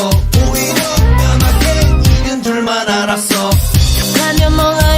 오히려 편하게 우린 둘만 알았어. 하면 멍하